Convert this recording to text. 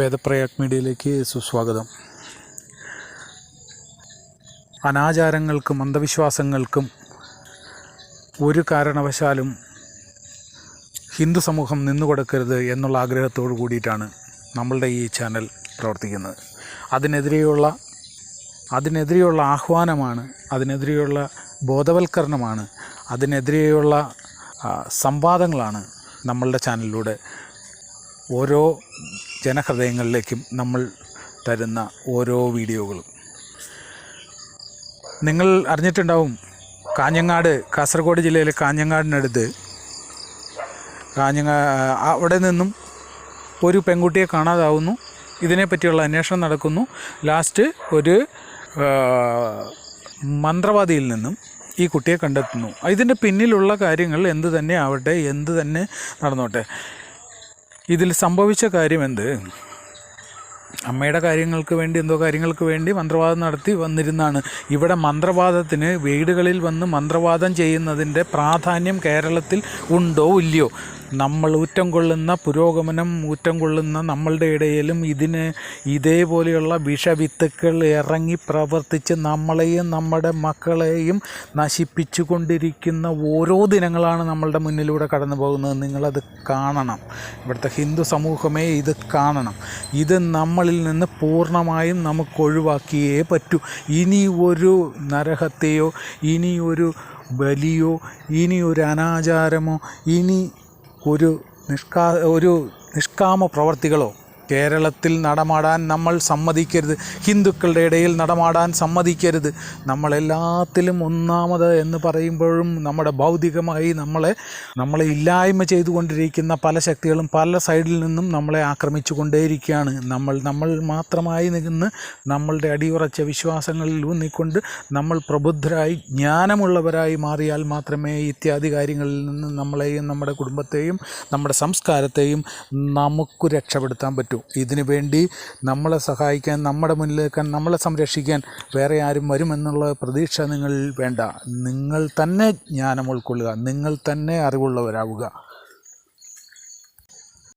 വേദപ്രയാഗ് മീഡിയയിലേക്ക് സുസ്വാഗതം. അനാചാരങ്ങൾക്കും അന്ധവിശ്വാസങ്ങൾക്കും ഒരു കാരണവശാലും ഹിന്ദു സമൂഹം നിന്നുകൊടുക്കരുത് എന്നുള്ള ആഗ്രഹത്തോടു കൂടിയിട്ടാണ് നമ്മളുടെ ഈ ചാനൽ പ്രവർത്തിക്കുന്നത്. അതിനെതിരെയുള്ള അതിനെതിരെയുള്ള ആഹ്വാനമാണ് അതിനെതിരെയുള്ള ബോധവൽക്കരണമാണ് അതിനെതിരെയുള്ള സംവാദങ്ങളാണ് നമ്മളുടെ ചാനലിലൂടെ ഓരോ ജനഹൃദയങ്ങളിലേക്കും നമ്മൾ തരുന്ന ഓരോ വീഡിയോകളും. നിങ്ങൾ അറിഞ്ഞിട്ടുണ്ടാവും കാഞ്ഞങ്ങാട് കാസർഗോഡ് ജില്ലയിലെ കാഞ്ഞങ്ങാടിനടുത്ത് കാഞ്ഞങ്ങാ അവിടെ നിന്നും ഒരു പെൺകുട്ടിയെ കാണാതാവുന്നു. ഇതിനെപ്പറ്റിയുള്ള അന്വേഷണം നടക്കുന്നു. ലാസ്റ്റ് ഒരു മന്ത്രവാദിയിൽ നിന്നും ഈ കുട്ടിയെ കണ്ടെത്തുന്നു. ഇതിന്റെ പിന്നിലുള്ള കാര്യങ്ങൾ എന്ത് തന്നെ ആവട്ടെ എന്ത് തന്നെ നടന്നോട്ടെ. ഇതിൽ സംഭവിച്ച കാര്യം എന്ത്? അമ്മയുടെ കാര്യങ്ങൾക്ക് വേണ്ടി എന്തോ കാര്യങ്ങൾക്ക് വേണ്ടി മന്ത്രവാദം നടത്തി വന്നിരുന്നാണ്. ഇവിടെ മന്ത്രവാദത്തിന് വീടുകളിൽ വന്ന് മന്ത്രവാദം ചെയ്യുന്നതിന്റെ പ്രാധാന്യം കേരളത്തിൽ ഉണ്ടോ ഇല്ലയോ? നമ്മൾ ഊറ്റം കൊള്ളുന്ന പുരോഗമനം ഊറ്റം കൊള്ളുന്ന നമ്മളുടെ ഇടയിലും ഇതിന് ഇതേപോലെയുള്ള വിഷവിത്തുക്കൾ ഇറങ്ങി പ്രവർത്തിച്ച് നമ്മളെയും നമ്മുടെ മക്കളെയും നശിപ്പിച്ചു കൊണ്ടിരിക്കുന്ന ഓരോ ദിനങ്ങളാണ് നമ്മളുടെ മുന്നിലൂടെ കടന്നു പോകുന്നത്. നിങ്ങളത് കാണണം. ഇവിടുത്തെ ഹിന്ദു സമൂഹമേ ഇത് കാണണം. ഇത് നമ്മളിൽ നിന്ന് പൂർണമായും നമുക്ക് ഒഴിവാക്കിയേ പറ്റൂ. ഇനി ഒരു നരഹത്തെയോ ഇനി ഒരു ബലിയോ ഇനി ഒരു അനാചാരമോ ഇനി ഒരു നിഷ്കാ ഒരു നിഷ്കാമ പ്രവർത്തികളോ കേരളത്തിൽ നടമാടാൻ നമ്മൾ സമ്മതിക്കരുത്. ഹിന്ദുക്കളുടെ ഇടയിൽ നടമാടാൻ സമ്മതിക്കരുത്. നമ്മളെല്ലാത്തിലും ഒന്നാമത് എന്ന് പറയുമ്പോഴും നമ്മുടെ ഭൗതികമായി നമ്മളെ നമ്മളെ ഇല്ലായ്മ ചെയ്തുകൊണ്ടിരിക്കുന്ന പല ശക്തികളും പല സൈഡിൽ നിന്നും നമ്മളെ ആക്രമിച്ചു കൊണ്ടേയിരിക്കുകയാണ് നമ്മൾ നമ്മൾ മാത്രമായി നിന്ന് നമ്മളുടെ അടിയുറച്ച വിശ്വാസങ്ങളിൽ ഊന്നിക്കൊണ്ട് നമ്മൾ പ്രബുദ്ധരായി ജ്ഞാനമുള്ളവരായി മാറിയാൽ മാത്രമേ ഇത്യാദി കാര്യങ്ങളിൽ നിന്ന് നമ്മളെയും നമ്മുടെ കുടുംബത്തെയും നമ്മുടെ സംസ്കാരത്തെയും നമുക്ക് രക്ഷപ്പെടുത്താൻ പറ്റൂ. ഇതിനു വേണ്ടി നമ്മളെ സഹായിക്കാൻ നമ്മുടെ മുന്നിലേക്കാൻ നമ്മളെ സംരക്ഷിക്കാൻ വേറെ ആരും വരുമെന്നുള്ള പ്രതീക്ഷ നിങ്ങളിൽ വേണ്ട. നിങ്ങൾ തന്നെ ജ്ഞാനം ഉൾക്കൊള്ളുക. നിങ്ങൾ തന്നെ അറിവുള്ളവരാവുക.